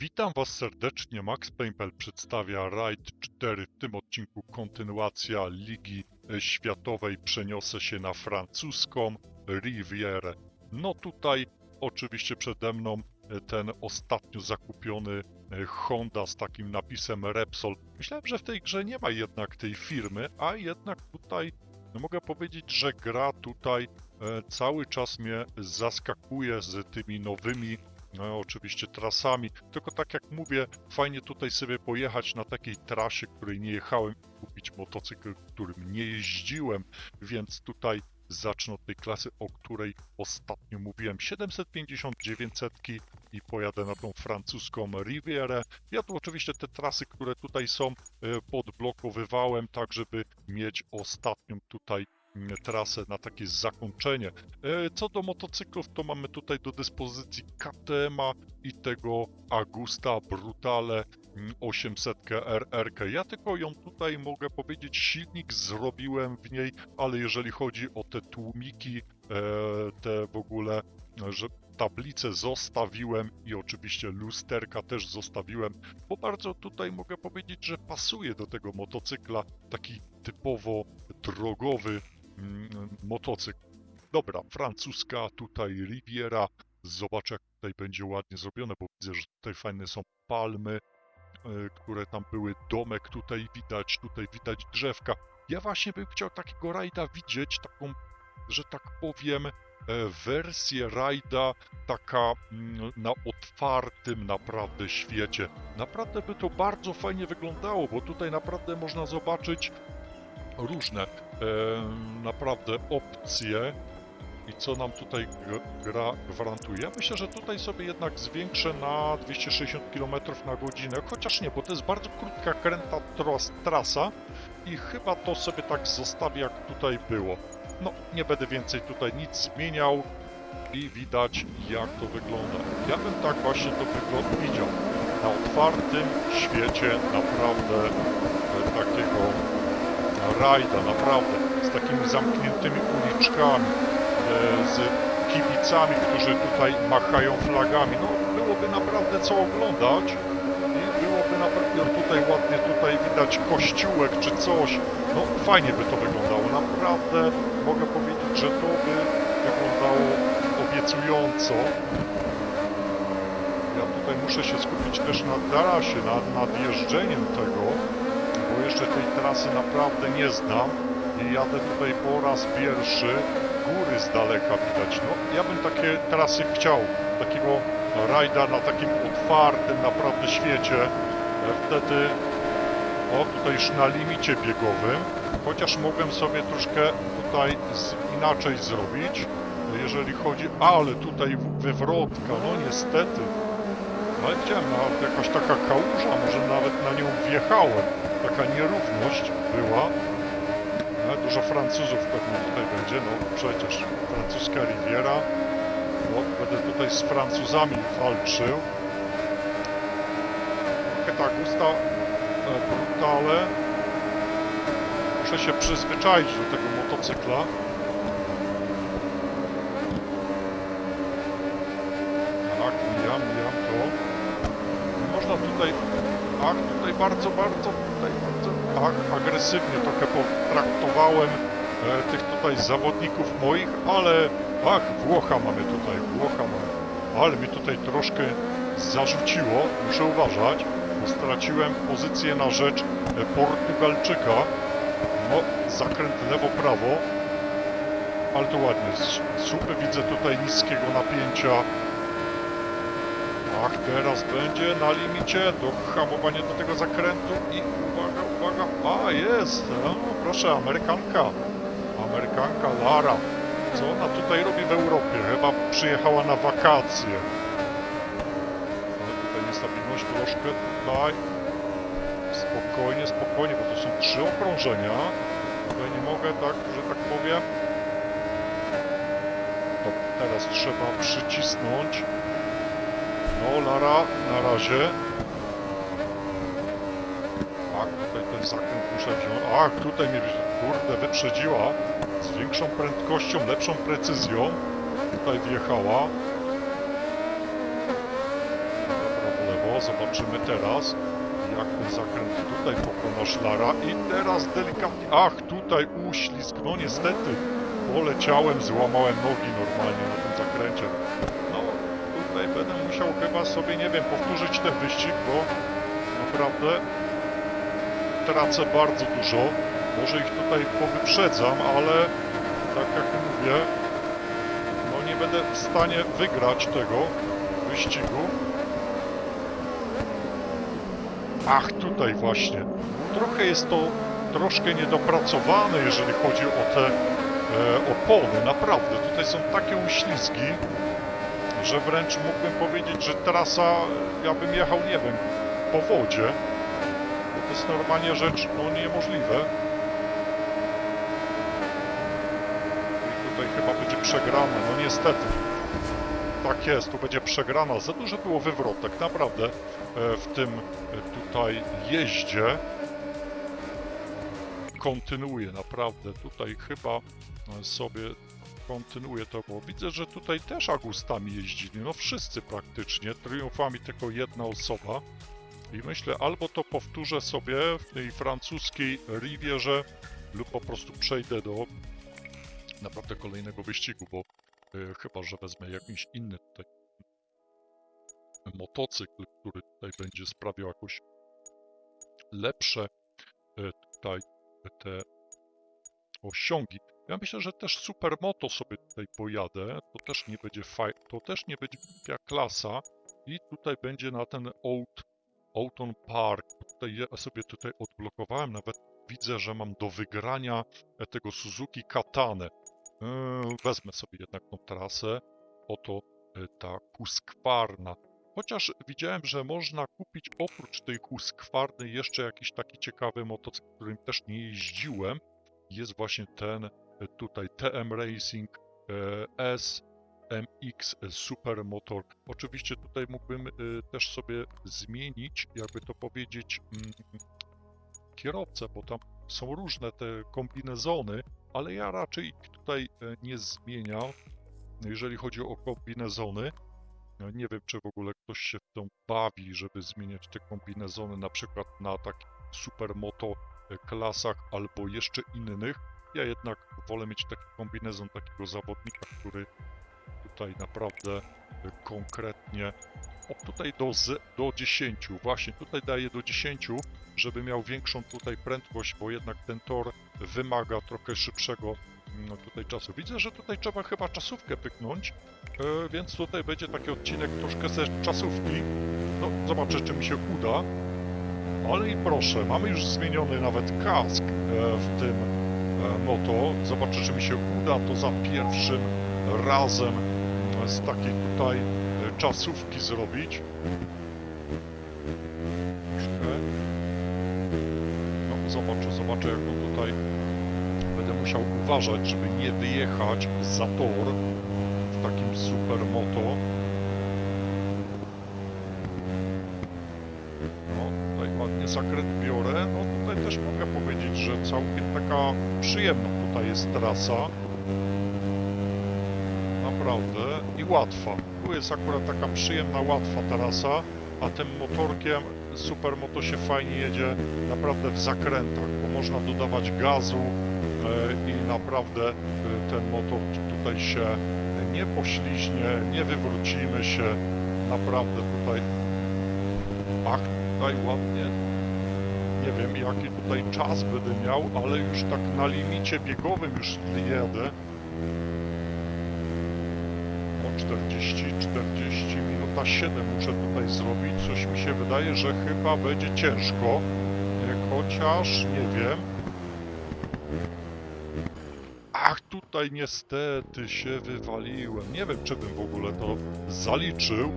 Witam Was serdecznie. Max Paypal przedstawia Raid 4. W tym odcinku kontynuacja Ligi Światowej. Przeniosę się na francuską Rivierę. No tutaj oczywiście przede mną ten ostatnio zakupiony Honda z takim napisem Repsol. Myślałem, że w tej grze nie ma jednak tej firmy, a jednak tutaj no mogę powiedzieć, że gra tutaj e, cały czas mnie zaskakuje z tymi nowymi no, oczywiście trasami. Tylko tak jak mówię, fajnie tutaj sobie pojechać na takiej trasie, której nie jechałem, kupić motocykl, którym nie jeździłem, więc tutaj zacznę od tej klasy, o której ostatnio mówiłem. 750 900 i pojadę na tą francuską Rivierę. Ja tu oczywiście te trasy, które tutaj są, e, podblokowywałem, tak żeby mieć ostatnią tutaj trasę na takie zakończenie. E, Co do motocyklów, to mamy tutaj do dyspozycji KTM-a i tego Agusta Brutale mm, 800 RR. Ja tylko ją tutaj mogę powiedzieć, silnik zrobiłem w niej, ale jeżeli chodzi o te tłumiki, e, te w ogóle, że tablice zostawiłem i oczywiście lusterka też zostawiłem, bo bardzo tutaj mogę powiedzieć, że pasuje do tego motocykla taki typowo drogowy motocykl. Dobra, francuska, tutaj Riviera. Zobaczę, jak tutaj będzie ładnie zrobione, bo widzę, że tutaj fajne są palmy, e, które tam były, domek tutaj widać, tutaj widać drzewka. Ja właśnie bym chciał takiego rajda widzieć, taką, że tak powiem, e, wersję rajda taka mm, na otwartym naprawdę świecie. Naprawdę by to bardzo fajnie wyglądało, bo tutaj naprawdę można zobaczyć różne e, naprawdę opcje i co nam tutaj gra gwarantuje. Ja myślę, że tutaj sobie jednak zwiększę na 260 km na godzinę, chociaż nie, bo to jest bardzo krótka, kręta trasa i chyba to sobie tak zostawię, jak tutaj było. No, nie będę więcej tutaj nic zmieniał i widać, jak to wygląda. Ja bym tak właśnie to widział. Na otwartym świecie naprawdę e, takiego rajda, naprawdę, z takimi zamkniętymi uliczkami, e, z kibicami, którzy tutaj machają flagami. No, byłoby naprawdę co oglądać i byłoby naprawdę tutaj ładnie, tutaj widać kościółek czy coś. No, fajnie by to wyglądało. Naprawdę mogę powiedzieć, że to by wyglądało obiecująco. Ja tutaj muszę się skupić też na trasie, nad, nad jeżdżeniem tego, jeszcze tej trasy naprawdę nie znam i jadę tutaj po raz pierwszy. Góry z daleka widać. No, ja bym takie trasy chciał, takiego rajda na takim otwartym naprawdę świecie. E, Wtedy, o tutaj już na limicie biegowym, chociaż mogłem sobie troszkę tutaj z, inaczej zrobić, jeżeli chodzi, ale tutaj wywrotka, no niestety. No ale widziałem, no, jakaś taka kałuża, może nawet na nią wjechałem. Taka nierówność była. No, dużo Francuzów pewnie tutaj będzie, no przecież francuska Riviera. No, będę tutaj z Francuzami walczył. Trochę ta gusta e, brutale. Muszę się przyzwyczaić do tego motocykla. Tak, mijam, mijam to. Można tutaj, ach, tutaj bardzo, bardzo, tutaj bardzo, tak, agresywnie trochę potraktowałem e, tych tutaj zawodników moich, ale, ach, Włocha mamy tutaj, Włocha mamy. Ale mi tutaj troszkę zarzuciło, muszę uważać, bo straciłem pozycję na rzecz e, Portugalczyka. No, zakręt lewo-prawo, ale to ładnie. S- Słupy widzę tutaj niskiego napięcia. Ach, teraz będzie na limicie do hamowania do tego zakrętu i uwaga, uwaga, a jest, no, proszę, Amerykanka, Amerykanka Lara, co ona tutaj robi w Europie? Chyba przyjechała na wakacje. Ale tutaj niestabilność troszkę, tutaj, spokojnie, spokojnie, bo to są trzy okrążenia, tutaj nie mogę tak, że tak powiem, to teraz trzeba przycisnąć. No, Lara, na razie. Tak, tutaj ten zakręt muszę wziąć. A, tutaj mnie, kurde, wyprzedziła. Z większą prędkością, lepszą precyzją. Tutaj wjechała. Dobra, w lewo, zobaczymy teraz, jak ten zakręt tutaj pokonasz Lara. I teraz delikatnie... Ach, tutaj uślizg. No niestety, poleciałem, złamałem nogi normalnie na tym zakręcie. No, tutaj będę musiał chyba sobie, nie wiem, powtórzyć ten wyścig, bo naprawdę tracę bardzo dużo. Może ich tutaj powyprzedzam, ale tak jak mówię, no nie będę w stanie wygrać tego wyścigu. Ach, tutaj właśnie. Trochę jest to troszkę niedopracowane, jeżeli chodzi o te e, opony. Naprawdę, tutaj są takie uślizgi, że wręcz mógłbym powiedzieć, że trasa, ja bym jechał, nie wiem, po wodzie. Bo to jest normalnie rzecz no, niemożliwe. I tutaj chyba będzie przegrana, no niestety. Tak jest, tu będzie przegrana. Za dużo było wywrotek, naprawdę, e, w tym e, tutaj jeździe. Kontynuuję, naprawdę. Tutaj chyba e, sobie kontynuuję to, bo widzę, że tutaj też Agustami jeździli. No wszyscy praktycznie. Triumfami tylko jedna osoba. I myślę, albo to powtórzę sobie w tej francuskiej Rivierze, lub po prostu przejdę do naprawdę kolejnego wyścigu, bo e, chyba, że wezmę jakiś inny tutaj motocykl, który tutaj będzie sprawiał jakoś lepsze e, tutaj te osiągi. Ja myślę, że też supermoto sobie tutaj pojadę. To też nie będzie faj... to też nie będzie klasa. I tutaj będzie na ten Old Auton Park. Tutaj ja sobie tutaj odblokowałem, nawet widzę, że mam do wygrania e, tego Suzuki Katane. Wezmę sobie jednak tą trasę. Oto e, ta Husqvarna. Chociaż widziałem, że można kupić oprócz tej Husqvarny jeszcze jakiś taki ciekawy motocykl, którym też nie jeździłem. Jest właśnie ten tutaj TM Racing e, S MX Supermotor. Oczywiście tutaj mógłbym y, też sobie zmienić, jakby to powiedzieć, mm, kierowcę, bo tam są różne te kombinezony, ale ja raczej ich tutaj e, nie zmieniam, jeżeli chodzi o kombinezony. No, Nie wiem, czy w ogóle ktoś się w tą bawi, żeby zmieniać te kombinezony na przykład na takich supermoto e, klasach albo jeszcze innych. Ja jednak wolę mieć taki kombinezon takiego zawodnika, który tutaj naprawdę konkretnie. O, tutaj do, z, do 10, właśnie tutaj daję do 10, żeby miał większą tutaj prędkość, bo jednak ten tor wymaga trochę szybszego mm, tutaj czasu. Widzę, że tutaj trzeba chyba czasówkę pyknąć, e, więc tutaj będzie taki odcinek troszkę ze czasówki. No, zobaczę, czy mi się uda. Ale i proszę, mamy już zmieniony nawet kask e, w tym e, moto. Zobaczę, czy mi się uda to za pierwszym razem z takiej tutaj e, czasówki zrobić. No, zobaczę, zobaczę jak on tutaj będę musiał uważać, żeby nie wyjechać za tor w takim supermoto. No, tutaj ładnie zakręt biorę. Też mogę powiedzieć, że całkiem taka przyjemna tutaj jest trasa. Naprawdę i łatwa. Tu jest akurat taka przyjemna, łatwa trasa, a tym motorkiem Supermoto się fajnie jedzie naprawdę w zakrętach, bo można dodawać gazu e, i naprawdę e, ten motor tutaj się nie pośliźnie, nie wywrócimy się, naprawdę tutaj ach, tutaj ładnie. Nie wiem jaki tutaj czas będę miał, ale już tak na limicie biegowym już jedę o 40, 40, minuta 7 muszę tutaj zrobić. Coś mi się wydaje, że chyba będzie ciężko. Chociaż nie wiem. Ach, tutaj niestety się wywaliłem. Nie wiem, czy bym w ogóle to zaliczył,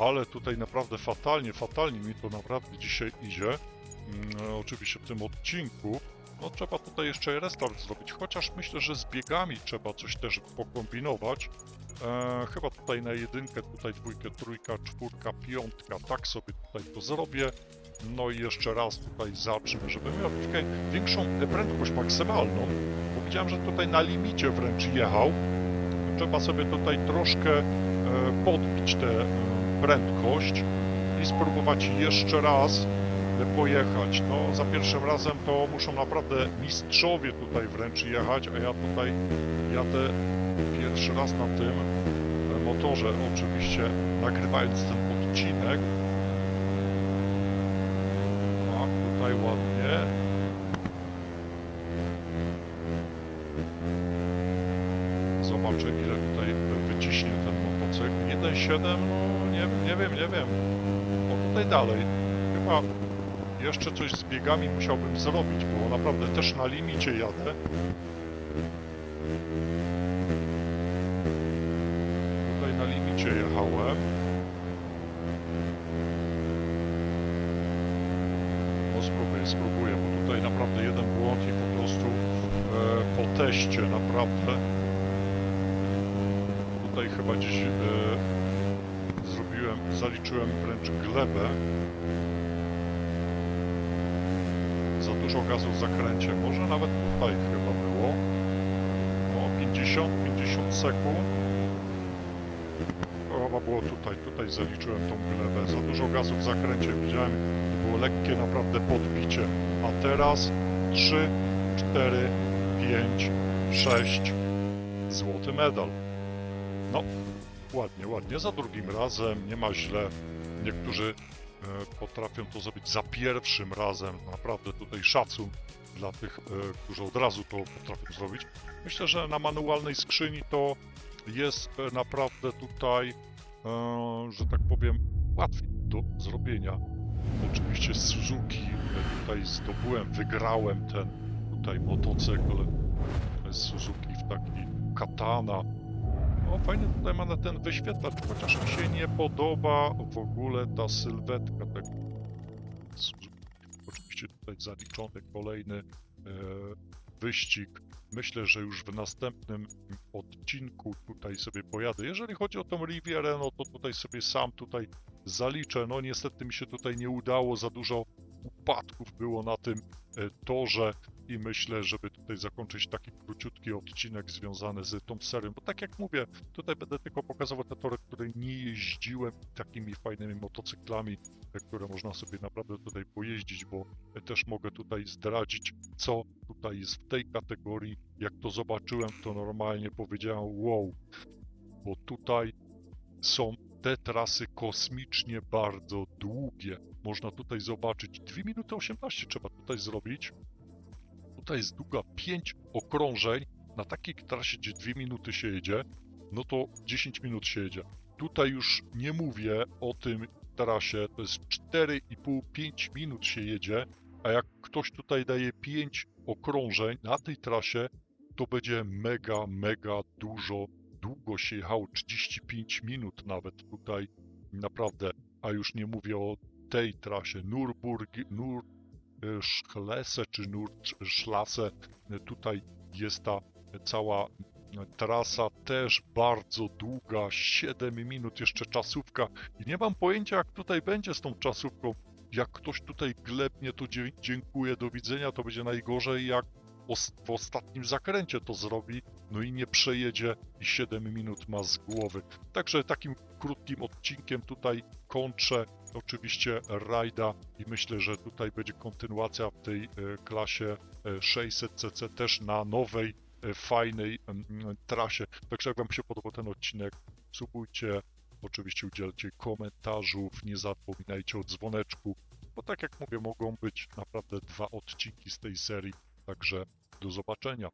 ale tutaj naprawdę fatalnie, fatalnie mi to naprawdę dzisiaj idzie. Mm, oczywiście w tym odcinku. No trzeba tutaj jeszcze restart zrobić, chociaż myślę, że z biegami trzeba coś też pokombinować. E, chyba tutaj na jedynkę, tutaj dwójkę, trójka, czwórka, piątka, tak sobie tutaj to zrobię. No i jeszcze raz tutaj zacznę, żeby miał troszkę większą prędkość maksymalną, bo widziałem, że tutaj na limicie wręcz jechał. Trzeba sobie tutaj troszkę e, podbić tę e, prędkość. mogli spróbować jeszcze raz e, pojechać. No, za pierwszym razem to muszą naprawdę mistrzowie tutaj wręcz jechać, a ja tutaj jadę pierwszy raz na tym e, motorze, oczywiście nagrywając ten odcinek. A tutaj ładnie. Zobaczę ile tutaj wyciśnie ten motocykl. 1.7, no nie, nie wiem, nie wiem. O tutaj dalej. Jeszcze coś z biegami musiałbym zrobić, bo naprawdę też na limicie jadę. Tutaj na limicie jechałem. No spróbuję, spróbuję, bo tutaj naprawdę jeden błąd i po prostu e, po teście naprawdę tutaj chyba gdzieś e, zrobiłem, zaliczyłem wręcz glebę. Za dużo gazu w zakręcie, może nawet tutaj chyba było. O 50, 50 sekund. Chyba było tutaj, tutaj zaliczyłem tą glebę. Za dużo gazu w zakręcie widziałem, było lekkie naprawdę podbicie. A teraz 3, 4, 5, 6, złoty medal. No, ładnie, ładnie. Za drugim razem nie ma źle. Niektórzy potrafią to zrobić za pierwszym razem. Naprawdę tutaj szacun dla tych, e, którzy od razu to potrafią zrobić. Myślę, że na manualnej skrzyni to jest e, naprawdę tutaj, e, że tak powiem, łatwiej do zrobienia. Oczywiście z Suzuki e, tutaj zdobyłem, wygrałem ten tutaj motocykl e, z Suzuki w taki katana. O, fajnie tutaj ma na ten wyświetlacz, chociaż mi się nie podoba w ogóle ta sylwetka tego. Oczywiście tutaj zaliczony kolejny e, wyścig. Myślę, że już w następnym odcinku tutaj sobie pojadę. Jeżeli chodzi o tą Rivierę, no to tutaj sobie sam tutaj zaliczę. No niestety mi się tutaj nie udało, za dużo upadków było na tym e, torze i myślę, żeby tutaj zakończyć taki króciutki odcinek związany z tą serią, bo tak jak mówię, tutaj będę tylko pokazywał te tory, które nie jeździłem takimi fajnymi motocyklami, które można sobie naprawdę tutaj pojeździć, bo też mogę tutaj zdradzić, co tutaj jest w tej kategorii. Jak to zobaczyłem, to normalnie powiedziałem wow, bo tutaj są te trasy kosmicznie bardzo długie. Można tutaj zobaczyć 2 minuty 18 trzeba tutaj zrobić. Tutaj jest długa 5 okrążeń. Na takiej trasie, gdzie 2 minuty się jedzie, no to 10 minut się jedzie. Tutaj już nie mówię o tym trasie, to jest 4,5-5 minut się jedzie, a jak ktoś tutaj daje 5 okrążeń na tej trasie, to będzie mega, mega dużo długo się jechało, 35 minut nawet tutaj, naprawdę, a już nie mówię o tej trasie, Nürburg, Nur, e, Schlese czy Nordschlasse, tutaj jest ta cała trasa też bardzo długa, 7 minut, jeszcze czasówka. I nie mam pojęcia jak tutaj będzie z tą czasówką, jak ktoś tutaj glebnie, to dziękuję, do widzenia, to będzie najgorzej jak w ostatnim zakręcie to zrobi, no i nie przejedzie i 7 minut ma z głowy. Także takim krótkim odcinkiem tutaj kończę oczywiście rajda i myślę, że tutaj będzie kontynuacja w tej e, klasie e, 600cc też na nowej, e, fajnej trasie. Także jak Wam się podobał ten odcinek, subujcie, oczywiście udzielcie komentarzów, nie zapominajcie o dzwoneczku, bo tak jak mówię, mogą być naprawdę dwa odcinki z tej serii, także do zobaczenia.